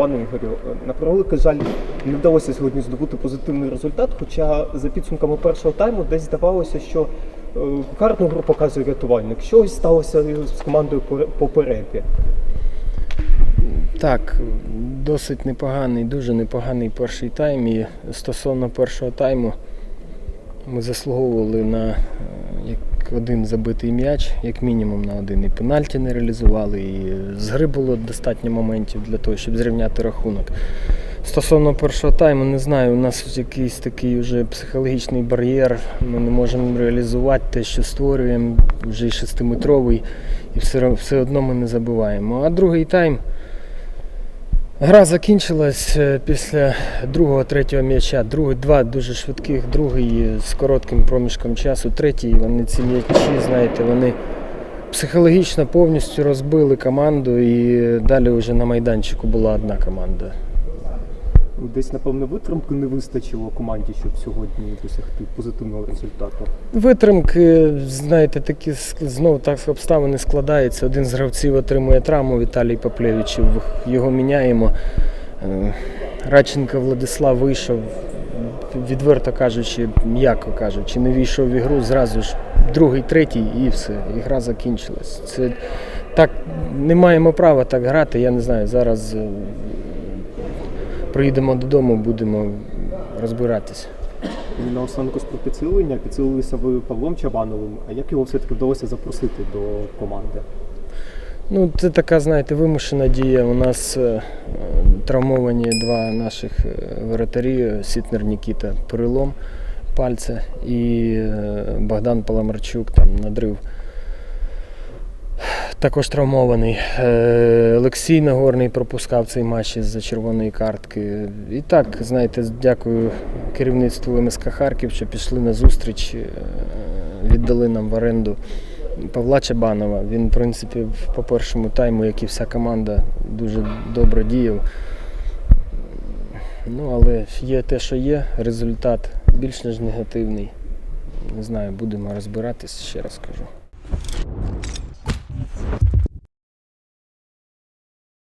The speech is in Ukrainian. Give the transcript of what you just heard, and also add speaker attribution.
Speaker 1: Пане Ігорю, е, на превеликий жаль, не вдалося сьогодні здобути позитивний результат. Хоча за підсумками першого тайму десь здавалося, що е, гарну гру показує рятувальник. Щось сталося з командою по- перепі.
Speaker 2: Так, досить непоганий, дуже непоганий перший тайм. І стосовно першого тайму ми заслуговували на один забитий м'яч, як мінімум на один. І пенальті не реалізували, і з гри було достатньо моментів для того, щоб зрівняти рахунок. Стосовно першого тайму, не знаю, у нас якийсь такий вже психологічний бар'єр. Ми не можемо реалізувати те, що створюємо, вже й шестиметровий, і все, все одно ми не забиваємо. А другий тайм. Гра закінчилась е, після другого, третього м'яча. Другий, два дуже швидких, другий з коротким проміжком часу, третій. Вони ці м'ячі, знаєте, вони психологічно повністю розбили команду і далі вже на майданчику була одна команда.
Speaker 1: Десь, напевно, витримки не вистачило команді, щоб сьогодні досягти позитивного результату.
Speaker 2: Витримки, знаєте, такі ск- знов так обставини складаються. Один з гравців отримує травму Віталій Поплєвичів. Його міняємо. Е, Радченко Владислав вийшов, відверто кажучи, м'яко кажучи, не війшов в ігру, зразу ж другий, третій і все. І гра закінчилась. Це так не маємо права так грати. Я не знаю. Зараз е, приїдемо додому, будемо розбиратися.
Speaker 1: І наостанку про підсилення. Підсилилися ви Павлом Чабановим. А як його все-таки вдалося запросити до команди?
Speaker 2: Ну, це така, знаєте, вимушена дія. У нас е, е, травмовані два наших е, воротарі, Сітнер Нікіта перелом пальця і е, Богдан Паламарчук, там надрив. Також травмований. Е, Олексій Нагорний пропускав цей матч із-за червоної картки. І так, знаєте, дякую керівництву МСК Харків, що пішли на зустріч, е, віддали нам в оренду Павла Чабанова. Він, в принципі, по першому тайму, як і вся команда, дуже добре діяв. Ну, але є те, що є, результат більш ніж негативний. Не знаю, будемо розбиратись, ще раз кажу.